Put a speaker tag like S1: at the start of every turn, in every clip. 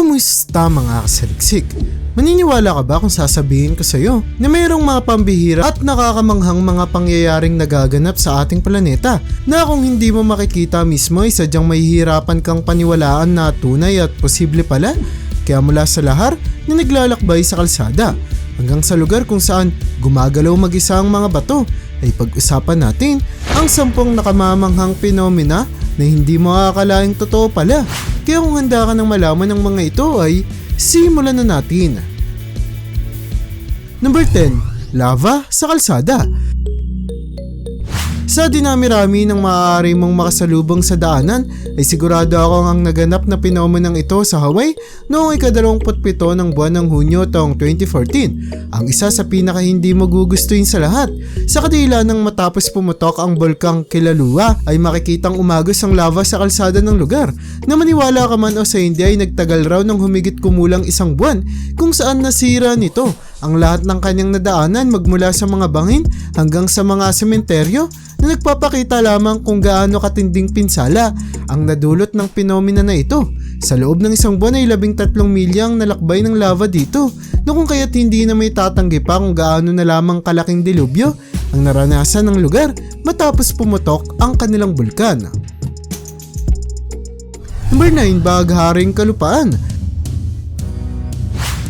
S1: Kumusta mga kasaliksik? Maniniwala ka ba kung sasabihin ko sa iyo na mayroong mga pambihira at nakakamanghang mga pangyayaring nagaganap sa ating planeta na kung hindi mo makikita mismo ay sadyang mahihirapan kang paniwalaan na tunay at posible pala? Kaya mula sa lahar na naglalakbay sa kalsada hanggang sa lugar kung saan gumagalaw mag-isa ang mga bato ay pag-usapan natin ang sampung nakamamanghang phenomena na hindi mo akalaing totoo pala. Kaya kung handa ka ng malaman ng mga ito ay simulan na natin. Number 10. Lava sa kalsada. Sa dinami-rami ng maaari mong makasalubong sa daanan ay sigurado ako ang naganap na pinomenang ito sa Hawaii noong ikadalawamputpito ng buwan ng Hunyo taong 2014. Ang isa sa pinaka hindi mo gugustuhin sa lahat. Sa kadila ng matapos pumutok ang bulkang Kilalua ay makikitang umagos ang lava sa kalsada ng lugar na maniwala ka man o sa hindi ay nagtagal raw ng humigit kumulang isang buwan kung saan nasira nito ang lahat ng kanyang nadaanan magmula sa mga bangin hanggang sa mga sementeryo na nagpapakita lamang kung gaano katinding pinsala ang nadulot ng pinomena na ito. Sa loob ng isang buwan ay labing tatlong milya ang nalakbay ng lava dito na kung kaya't hindi na may tatanggi pa kung gaano na lamang kalaking dilubyo ang naranasan ng lugar matapos pumutok ang kanilang bulkan. Number 9, Bagharing Kalupaan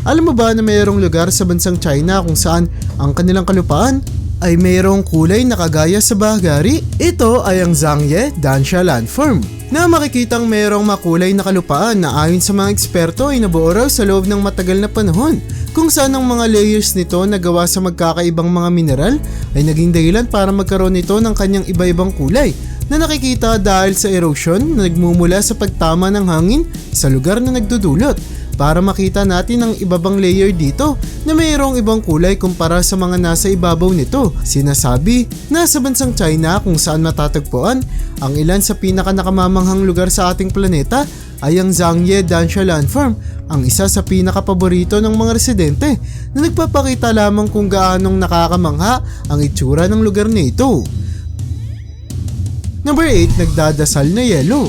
S1: alam mo ba na mayroong lugar sa bansang China kung saan ang kanilang kalupaan ay mayroong kulay na kagaya sa bahagari? Ito ay ang Zhangye Dansha Landform na makikitang mayroong makulay na kalupaan na ayon sa mga eksperto ay nabuo raw sa loob ng matagal na panahon kung saan ang mga layers nito na gawa sa magkakaibang mga mineral ay naging dahilan para magkaroon nito ng kanyang iba-ibang kulay na nakikita dahil sa erosion na nagmumula sa pagtama ng hangin sa lugar na nagdudulot para makita natin ang ibabang layer dito na mayroong ibang kulay kumpara sa mga nasa ibabaw nito. Sinasabi na sa bansang China kung saan matatagpuan ang ilan sa pinaka nakamamanghang lugar sa ating planeta ay ang Zhangye Dansha Landform, ang isa sa pinakapaborito ng mga residente na nagpapakita lamang kung gaanong nakakamangha ang itsura ng lugar na ito. Number 8, nagdadasal na yelo.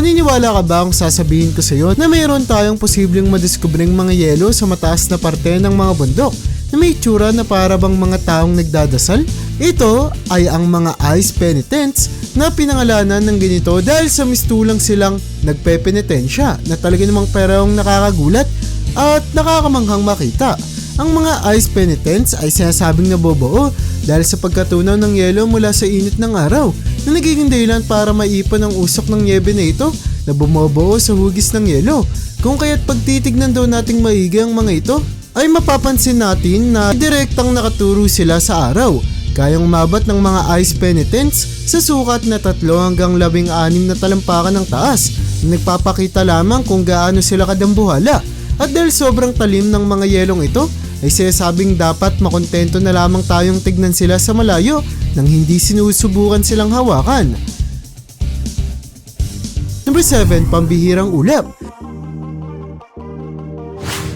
S1: Maniniwala ka ba kung sasabihin ko sa iyo na mayroon tayong posibleng madiskubring mga yelo sa mataas na parte ng mga bundok na may tsura na para bang mga taong nagdadasal? Ito ay ang mga ice penitents na pinangalanan ng ganito dahil sa mistulang silang nagpepenitensya na talaga namang perang nakakagulat at nakakamanghang makita. Ang mga ice penitents ay sinasabing nabobuo dahil sa pagkatunaw ng yelo mula sa init ng araw na nagiging dahilan para maipon ang usok ng niebe na ito na bumobuo sa hugis ng yelo. Kung kaya't pagtitignan daw nating maigi ang mga ito, ay mapapansin natin na direktang nakaturo sila sa araw. Kayang mabat ng mga ice penitents sa sukat na tatlo hanggang labing anim na talampakan ng taas na nagpapakita lamang kung gaano sila kadambuhala. At dahil sobrang talim ng mga yelong ito, ay sinasabing dapat makontento na lamang tayong tignan sila sa malayo nang hindi sinusubukan silang hawakan. Number 7, pambihirang ulap.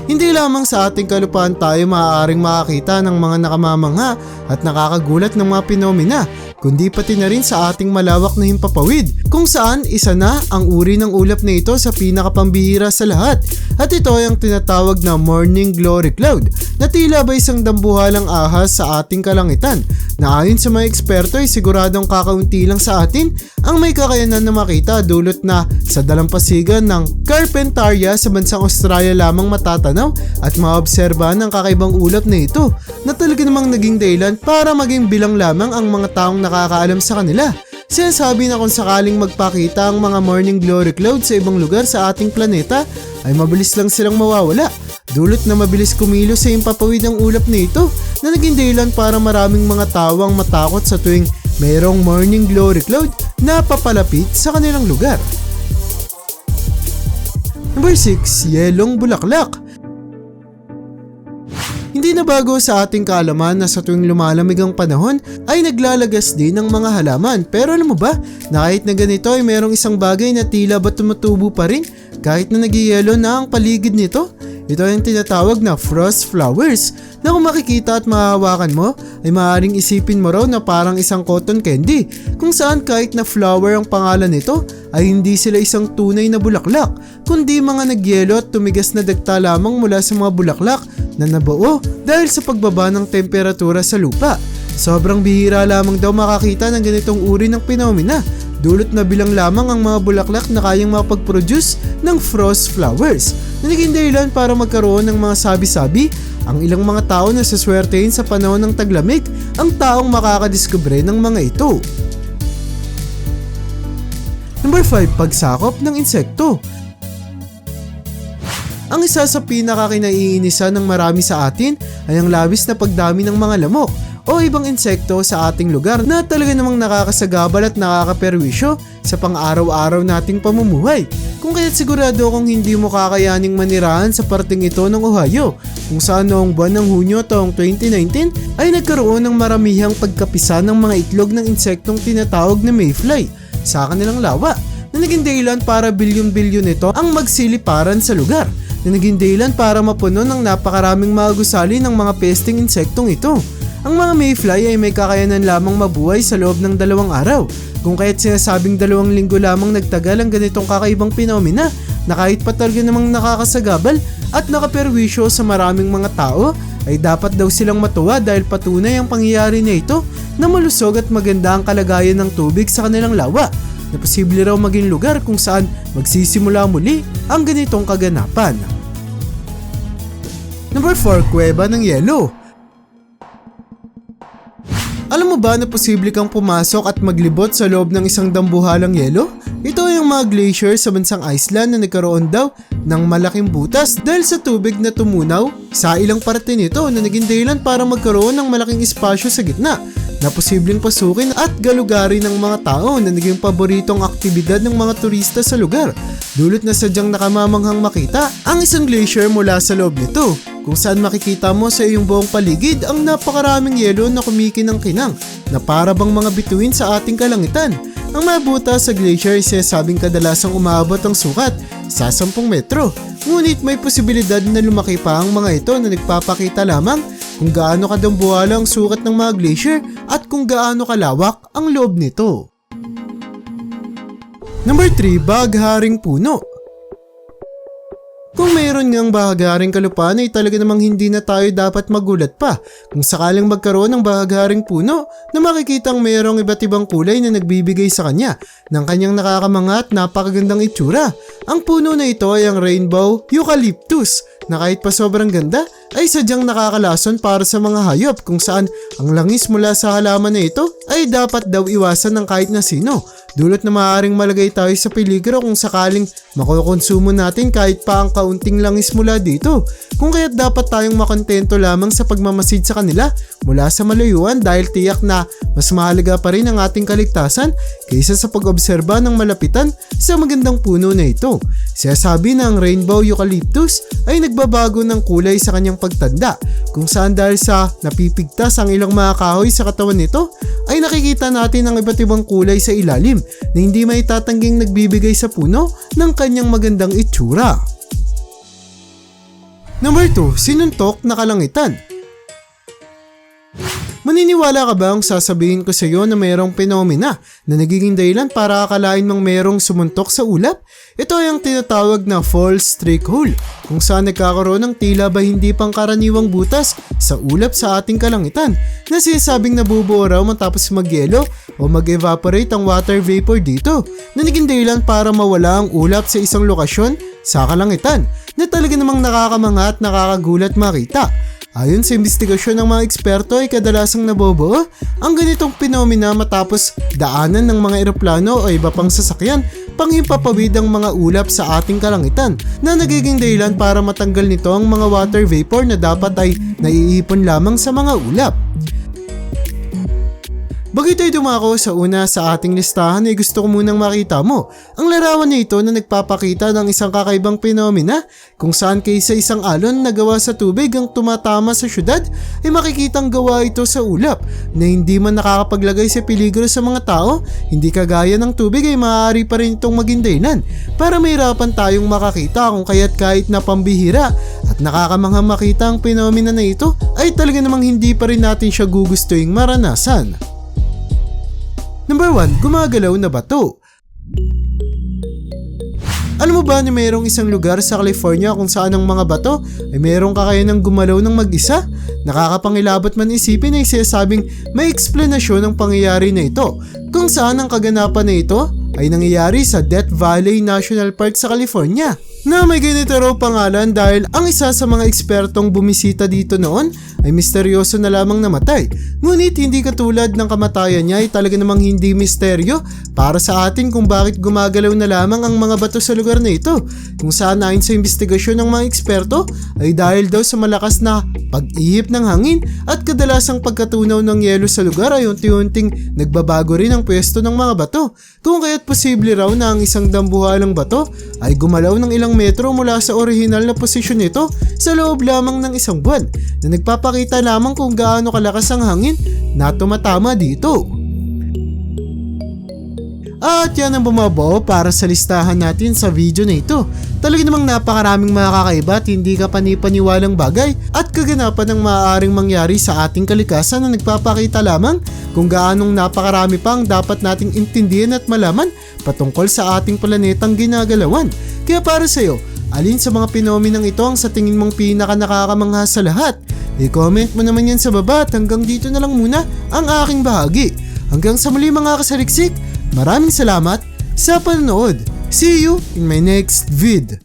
S1: Hindi lamang sa ating kalupaan tayo maaaring makakita ng mga nakamamangha at nakakagulat ng mga pinomena, kundi pati na rin sa ating malawak na himpapawid kung saan isa na ang uri ng ulap na ito sa pinakapambihira sa lahat. At ito ay ang tinatawag na morning glory cloud na tila ba isang dambuhalang ahas sa ating kalangitan na ayon sa mga eksperto ay siguradong kakaunti lang sa atin ang may kakayanan na makita dulot na sa dalampasigan ng Carpentaria sa bansang Australia lamang matatanaw at maobserbahan ang kakaibang ulap na ito na talaga namang naging dahilan para maging bilang lamang ang mga taong nakakaalam sa kanila. Sinasabi na kung sakaling magpakita ang mga morning glory cloud sa ibang lugar sa ating planeta ay mabilis lang silang mawawala Dulot na mabilis kumilos sa impapawid ng ulap na ito na naging dahilan para maraming mga tawang matakot sa tuwing mayroong morning glory cloud na papalapit sa kanilang lugar. Number 6, Yelong Bulaklak hindi na bago sa ating kaalaman na sa tuwing lumalamig ang panahon ay naglalagas din ng mga halaman. Pero alam mo ba na kahit na ganito ay merong isang bagay na tila ba tumutubo pa rin kahit na nagyayelo na ang paligid nito? Ito yung tinatawag na frost flowers na kung makikita at mahahawakan mo ay maaaring isipin mo raw na parang isang cotton candy kung saan kahit na flower ang pangalan nito ay hindi sila isang tunay na bulaklak kundi mga nagyelo at tumigas na dagta lamang mula sa mga bulaklak na nabuo dahil sa pagbaba ng temperatura sa lupa. Sobrang bihira lamang daw makakita ng ganitong uri ng phenomena Dulot na bilang lamang ang mga bulaklak na kayang makapag-produce ng frost flowers na naging dahilan para magkaroon ng mga sabi-sabi ang ilang mga tao na saswertein sa panahon ng taglamig ang taong makakadiskubre ng mga ito. Number 5. Pagsakop ng insekto ang isa sa pinakakinaiinisa ng marami sa atin ay ang labis na pagdami ng mga lamok o ibang insekto sa ating lugar na talaga namang nakakasagabal at nakakaperwisyo sa pang-araw-araw nating pamumuhay. Kung kaya't sigurado kung hindi mo kakayaning manirahan sa parting ito ng Ohio kung saan noong buwan ng Hunyo taong 2019 ay nagkaroon ng maramihang pagkapisa ng mga itlog ng insektong tinatawag na mayfly sa kanilang lawa na naging dahilan para bilyon-bilyon nito ang magsiliparan sa lugar na naging dahilan para mapuno ng napakaraming mga gusali ng mga pesting insektong ito. Ang mga mayfly ay may kakayanan lamang mabuhay sa loob ng dalawang araw, kung kaya't sinasabing dalawang linggo lamang nagtagal ang ganitong kakaibang pinomena na kahit pa talaga namang nakakasagabal at nakaperwisyo sa maraming mga tao, ay dapat daw silang matuwa dahil patunay ang pangyayari na ito na malusog at maganda ang kalagayan ng tubig sa kanilang lawa na posible raw maging lugar kung saan magsisimula muli ang ganitong kaganapan. Number 4, Kuweba ng Yelo. Alam mo ba na posible kang pumasok at maglibot sa loob ng isang dambuhalang yelo? Ito ay ang mga glacier sa bansang Iceland na nagkaroon daw ng malaking butas dahil sa tubig na tumunaw sa ilang parte nito na naging dahilan para magkaroon ng malaking espasyo sa gitna na posibleng pasukin at galugari ng mga tao na naging paboritong aktibidad ng mga turista sa lugar. Dulot na sadyang nakamamanghang makita ang isang glacier mula sa loob nito kung saan makikita mo sa iyong buong paligid ang napakaraming yelo na kumikinang-kinang na para bang mga bituin sa ating kalangitan. Ang mabuta sa glacier ay sinasabing kadalasang umaabot ang sukat sa 10 metro. Ngunit may posibilidad na lumaki pa ang mga ito na nagpapakita lamang kung gaano kadambuhala ang sukat ng mga glacier at kung gaano kalawak ang loob nito. Number 3, Bagharing Puno kung mayroon ngang bahagaring kalupaan ay talaga namang hindi na tayo dapat magulat pa kung sakaling magkaroon ng bahagaring puno na makikitang mayroong iba't ibang kulay na nagbibigay sa kanya ng kanyang nakakamanga at napakagandang itsura. Ang puno na ito ay ang rainbow eucalyptus na kahit pa sobrang ganda ay sadyang nakakalason para sa mga hayop kung saan ang langis mula sa halaman na ito ay dapat daw iwasan ng kahit na sino Dulot na maaaring malagay tayo sa peligro kung sakaling makukonsumo natin kahit pa ang kaunting langis mula dito. Kung kaya't dapat tayong makontento lamang sa pagmamasid sa kanila mula sa malayuan dahil tiyak na mas mahalaga pa rin ang ating kaligtasan kaysa sa pag-obserba ng malapitan sa magandang puno na ito. Sinasabi na ang rainbow eucalyptus ay nagbabago ng kulay sa kanyang pagtanda kung saan dahil sa napipigtas ang ilang mga kahoy sa katawan nito ay nakikita natin ang iba't ibang kulay sa ilalim na hindi may tatangging nagbibigay sa puno ng kanyang magandang itsura. Number 2, sinuntok na kalangitan. Maniniwala ka ba ang sasabihin ko sa iyo na mayroong penomena na nagiging dahilan para akalain mang mayroong sumuntok sa ulap? Ito ay ang tinatawag na false streak hole kung saan nagkakaroon ng tila ba hindi pangkaraniwang butas sa ulap sa ating kalangitan na sinasabing nabubuo raw matapos magyelo o mag-evaporate ang water vapor dito na naging dahilan para mawala ang ulap sa isang lokasyon sa kalangitan na talaga namang nakakamanga at nakakagulat makita. Ayon sa investigasyon ng mga eksperto ay kadalasang nabobuo ang ganitong pinomena matapos daanan ng mga eroplano o iba pang sasakyan panghimpapawid ang mga ulap sa ating kalangitan na nagiging dahilan para matanggal nito ang mga water vapor na dapat ay naiipon lamang sa mga ulap. Bago tayo dumako sa una sa ating listahan ay gusto ko munang makita mo ang larawan na ito na nagpapakita ng isang kakaibang penomena kung saan kaysa isang alon na gawa sa tubig ang tumatama sa syudad ay makikitang gawa ito sa ulap na hindi man nakakapaglagay sa peligro sa mga tao, hindi kagaya ng tubig ay maaari pa rin itong maging dahilan para mahirapan tayong makakita kung kaya't kahit na pambihira at nakakamangha makita ang penomena na ito ay talaga namang hindi pa rin natin siya gugustuhin maranasan. Number 1, gumagalaw na bato. Alam mo ba na mayroong isang lugar sa California kung saan ang mga bato ay mayroong kakayanang gumalaw ng mag-isa? Nakakapangilabot man isipin ay sinasabing may eksplanasyon ng pangyayari na ito kung saan ang kaganapan na ito ay nangyayari sa Death Valley National Park sa California na may ganito raw pangalan dahil ang isa sa mga ekspertong bumisita dito noon ay misteryoso na lamang namatay. Ngunit hindi katulad ng kamatayan niya ay talaga namang hindi misteryo para sa atin kung bakit gumagalaw na lamang ang mga bato sa lugar na ito. Kung saan ayon sa investigasyon ng mga eksperto ay dahil daw sa malakas na pag-ihip ng hangin at kadalasang pagkatunaw ng yelo sa lugar ay unti-unting nagbabago rin ang pwesto ng mga bato. Kung kaya't posible raw na ang isang dambuhalang bato ay gumalaw ng ilang metro mula sa orihinal na posisyon nito sa loob lamang ng isang buwan na nagpapakita lamang kung gaano kalakas ang hangin na tumatama dito. At yan ang bumabaw para sa listahan natin sa video na ito. Talaga namang napakaraming mga kakaiba at hindi ka panipaniwalang bagay at kaganapan ng maaaring mangyari sa ating kalikasan na nagpapakita lamang kung gaanong napakarami pang dapat nating intindihan at malaman patungkol sa ating planetang ginagalawan. Kaya para sa iyo, alin sa mga pinomenang ito ang sa tingin mong pinaka nakakamangha sa lahat? I-comment mo naman yan sa baba at hanggang dito na lang muna ang aking bahagi. Hanggang sa muli mga kasaliksik, maraming salamat sa panonood. See you in my next vid.